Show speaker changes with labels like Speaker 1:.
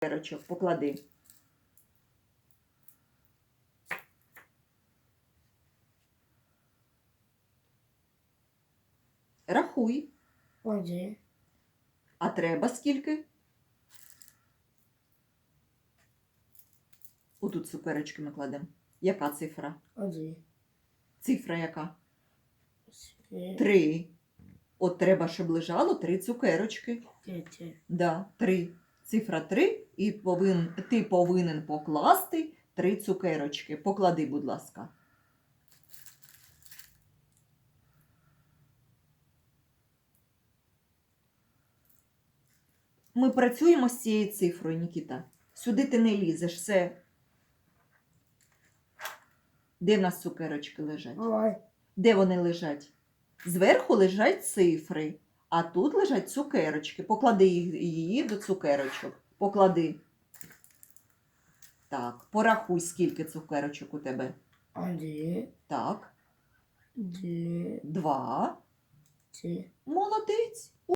Speaker 1: цукерочок поклади. Рахуй.
Speaker 2: Один.
Speaker 1: А треба скільки? Отут цукерочки ми кладемо. Яка цифра?
Speaker 2: Один.
Speaker 1: Цифра яка?
Speaker 2: Три.
Speaker 1: Три. От треба, щоб лежало три цукерочки.
Speaker 2: Четыре.
Speaker 1: Да, три. Цифра три, і повин, ти повинен покласти три цукерочки. Поклади, будь ласка. Ми працюємо з цією цифрою, Нікіта. Сюди ти не лізеш, все. Де в нас цукерочки лежать?
Speaker 2: Ой.
Speaker 1: Де вони лежать? Зверху лежать цифри, а тут лежать цукерочки. Поклади її до цукерочок. Поклади. Так, порахуй, скільки цукерочок у тебе.
Speaker 2: Один.
Speaker 1: Так, два.
Speaker 2: Три.
Speaker 1: Молодець.